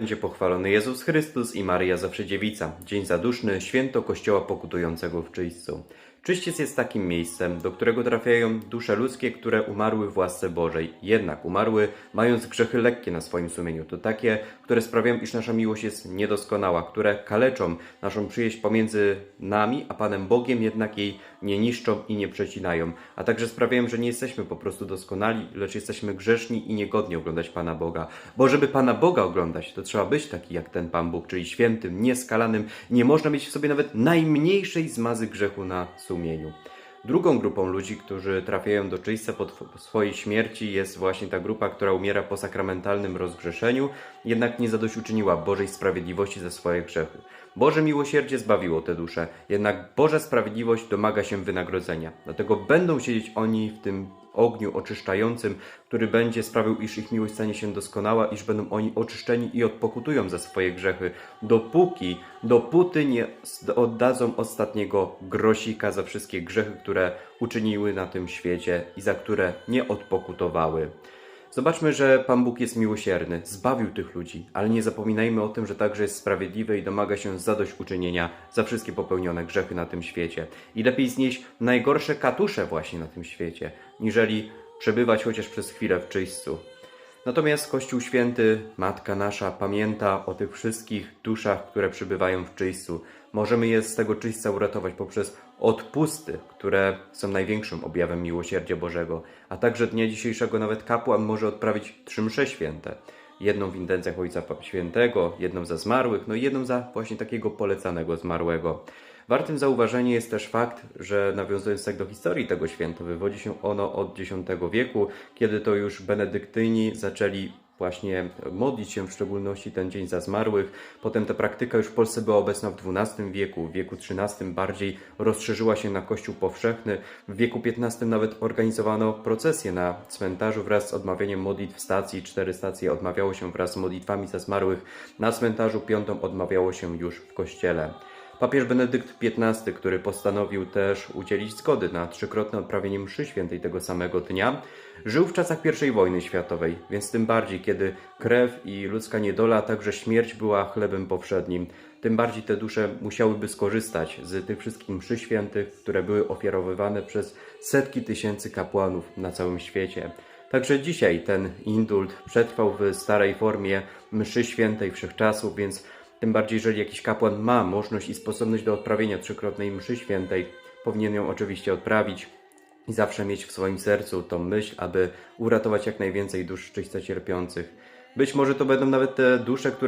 Będzie pochwalony Jezus Chrystus i Maryja Zawsze Dziewica. Dzień zaduszny, święto Kościoła pokutującego w czyśćcu. Czyściec jest takim miejscem, do którego trafiają dusze ludzkie, które umarły w łasce Bożej. Jednak umarły, mając grzechy lekkie na swoim sumieniu. To takie, które sprawiają, iż nasza miłość jest niedoskonała, które kaleczą naszą przyjaźń pomiędzy nami a Panem Bogiem, jednak jej nie niszczą i nie przecinają. A także sprawiają, że nie jesteśmy po prostu doskonali, lecz jesteśmy grzeszni i niegodni oglądać Pana Boga. Bo żeby Pana Boga oglądać, to trzeba być taki jak ten Pan Bóg, czyli świętym, nieskalanym. Nie można mieć w sobie nawet najmniejszej zmazy grzechu na sumieniu. Drugą grupą ludzi, którzy trafiają do czyśćca po swojej śmierci jest właśnie ta grupa, która umiera po sakramentalnym rozgrzeszeniu, jednak nie zadośćuczyniła Bożej sprawiedliwości za swoje grzechy. Boże miłosierdzie zbawiło te dusze, jednak Boża sprawiedliwość domaga się wynagrodzenia. Dlatego będą siedzieć oni w tym ogniu oczyszczającym, który będzie sprawiał, iż ich miłość stanie się doskonała, iż będą oni oczyszczeni i odpokutują za swoje grzechy, dopóki, dopóty nie oddadzą ostatniego grosika za wszystkie grzechy, które uczyniły na tym świecie i za które nie odpokutowały. Zobaczmy, że Pan Bóg jest miłosierny, zbawił tych ludzi, ale nie zapominajmy o tym, że także jest sprawiedliwy i domaga się zadośćuczynienia za wszystkie popełnione grzechy na tym świecie. I lepiej znieść najgorsze katusze właśnie na tym świecie, niżeli przebywać chociaż przez chwilę w czyśćcu. Natomiast Kościół Święty, Matka Nasza, pamięta o tych wszystkich duszach, które przybywają w czyśćcu. Możemy je z tego czyśćca uratować poprzez odpusty, które są największym objawem miłosierdzia Bożego. A także dnia dzisiejszego nawet kapłan może odprawić trzy msze święte. Jedną w intencjach Ojca Świętego, jedną za zmarłych, no i jedną za właśnie takiego polecanego zmarłego. Wartym zauważenia jest też fakt, że nawiązując tak do historii tego święta, wywodzi się ono od X wieku, kiedy to już benedyktyni zaczęli właśnie modlić się w szczególności ten Dzień za Zmarłych. Potem ta praktyka już w Polsce była obecna w XII wieku, w wieku XIII bardziej rozszerzyła się na Kościół powszechny. W wieku XV nawet organizowano procesje na cmentarzu wraz z odmawianiem modlitw stacji. Cztery stacje odmawiało się wraz z modlitwami za zmarłych. Na cmentarzu piątą odmawiało się już w kościele. Papież Benedykt XV, który postanowił też udzielić zgody na trzykrotne odprawienie mszy świętej tego samego dnia, żył w czasach I wojny światowej, więc tym bardziej, kiedy krew i ludzka niedola, a także śmierć była chlebem powszednim, tym bardziej te dusze musiałyby skorzystać z tych wszystkich mszy świętych, które były ofiarowywane przez setki tysięcy kapłanów na całym świecie. Także dzisiaj ten indult przetrwał w starej formie mszy świętej wszechczasów, więc tym bardziej, jeżeli jakiś kapłan ma możliwość i sposobność do odprawienia trzykrotnej mszy świętej, powinien ją oczywiście odprawić i zawsze mieć w swoim sercu tą myśl, aby uratować jak najwięcej dusz czyśćca cierpiących. Być może to będą nawet te dusze, które